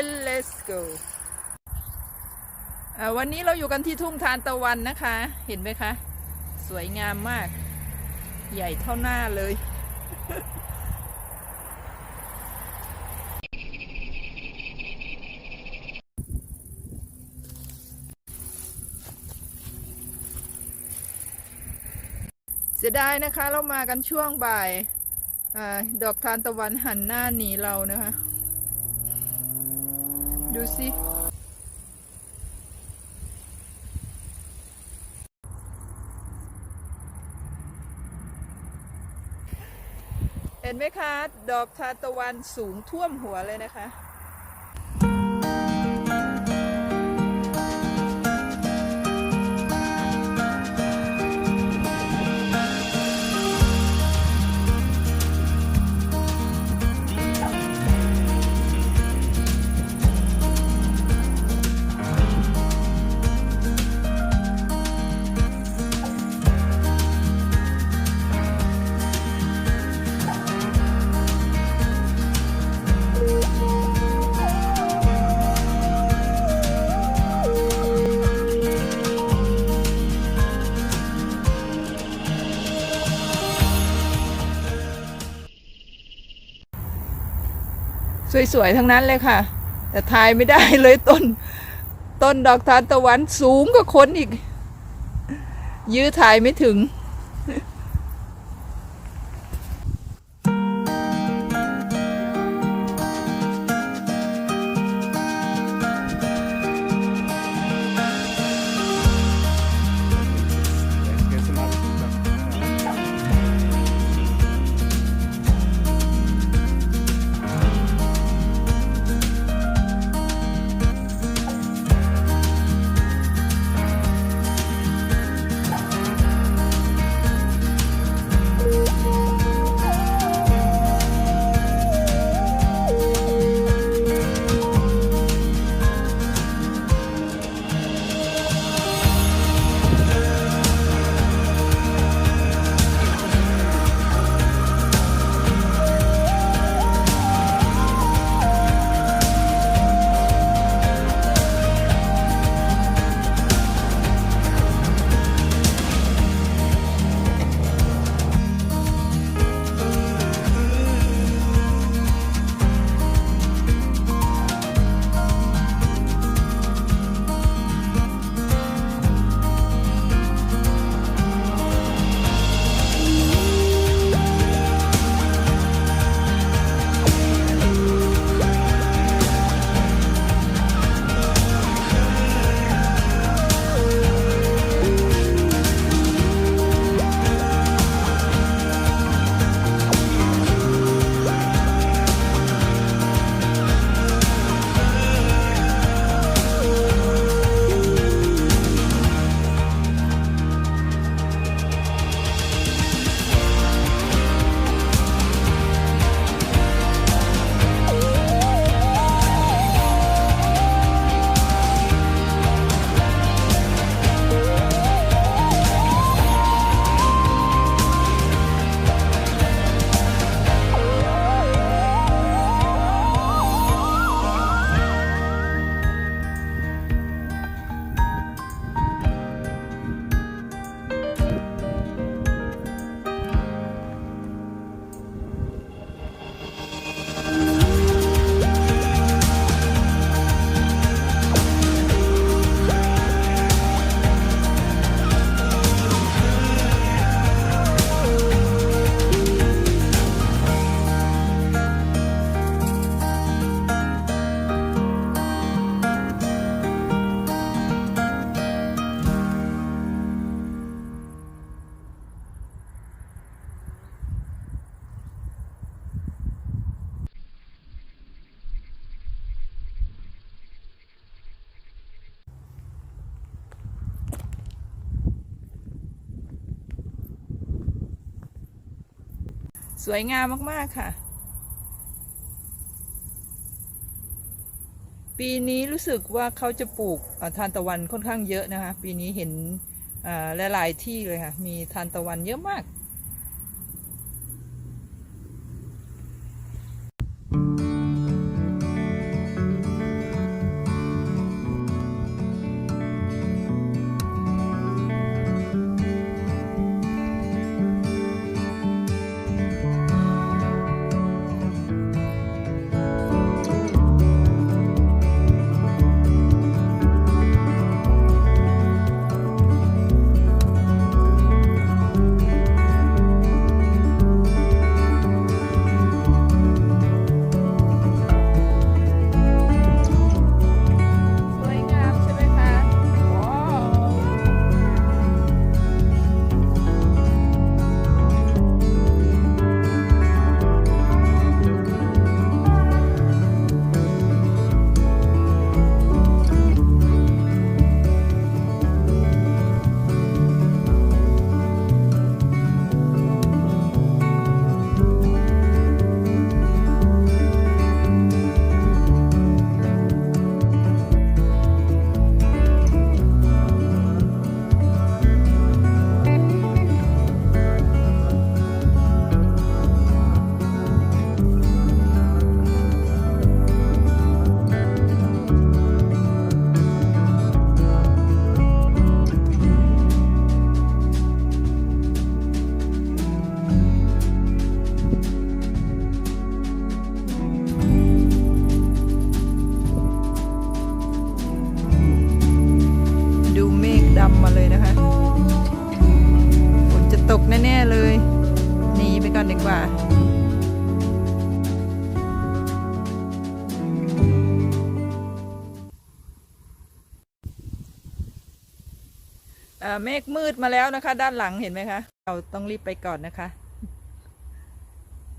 then let's Go วันนี้เราอยู่กันที่ทุ่งทานตะวันนะคะ เห็นไหมคะ สวยงามมาก ใหญ่เท่าหน้าเลย เสียดายนะคะเรามากันช่วงบ่ายอดอกทานตะวันหันหน้าหนีเรานะคะ ดูสิ เห็นไหมคะ ดอกทานตะวันสูงท่วมหัวเลยนะคะ สวยๆทั้งนั้นเลยค่ะ แต่ทายไม่ได้เลยต้น ต้นดอกทานตะวันสูงกว่าคนอีก ยื้อถ่ายไม่ถึง สวยงามมาก ๆ ค่ะ ปีนี้รู้สึกว่าเขาจะปลูกทานตะวันค่อนข้างเยอะนะคะ ปีนี้เห็นหลาย ๆ ที่เลยค่ะ มีทานตะวันเยอะมาก เมฆมืดมาแล้วนะคะ ด้านหลังเห็นไหมคะ เราต้องรีบไปก่อนนะคะ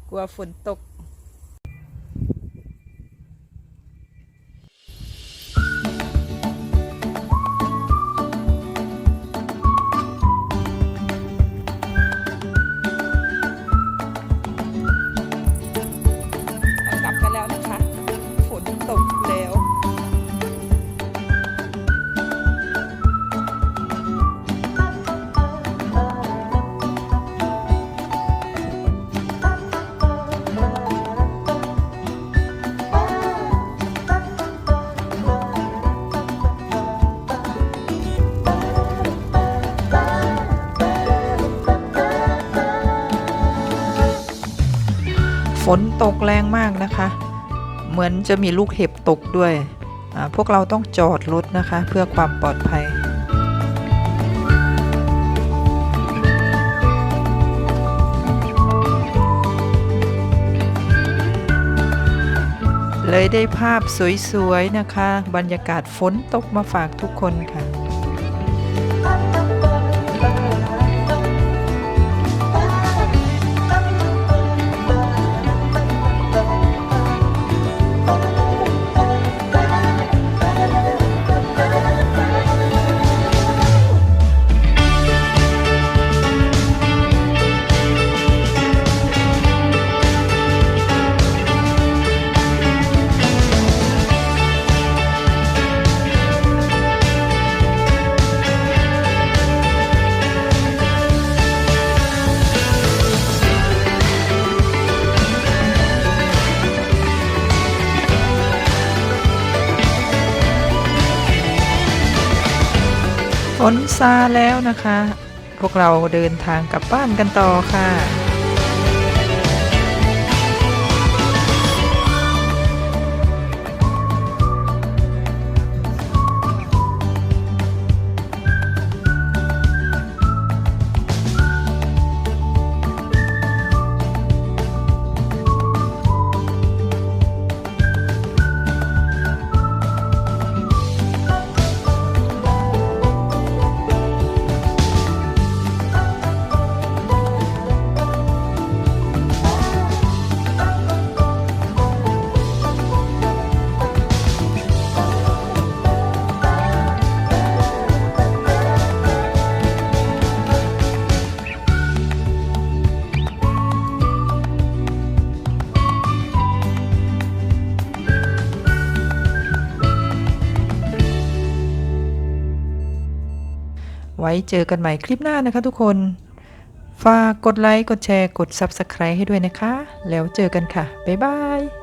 กลัวฝนตก ตกแรงมากนะคะ เหมือนจะมีลูกเห็บตกด้วย พวกเราต้องจอดรถนะคะ เพื่อความปลอดภัยเลยได้ภาพสวยๆนะคะ บรรยากาศฝนตกมาฝากทุกคนค่ะ ฝนซาแล้วนะคะ พวกเราเดินทางกลับบ้านกันต่อค่ะ ไว้เจอกันใหม่คลิปหน้านะคะทุกคน ฝากกดไลค์ กดแชร์ กด Subscribe ให้ด้วยนะคะ แล้วเจอกันค่ะ บ๊ายบาย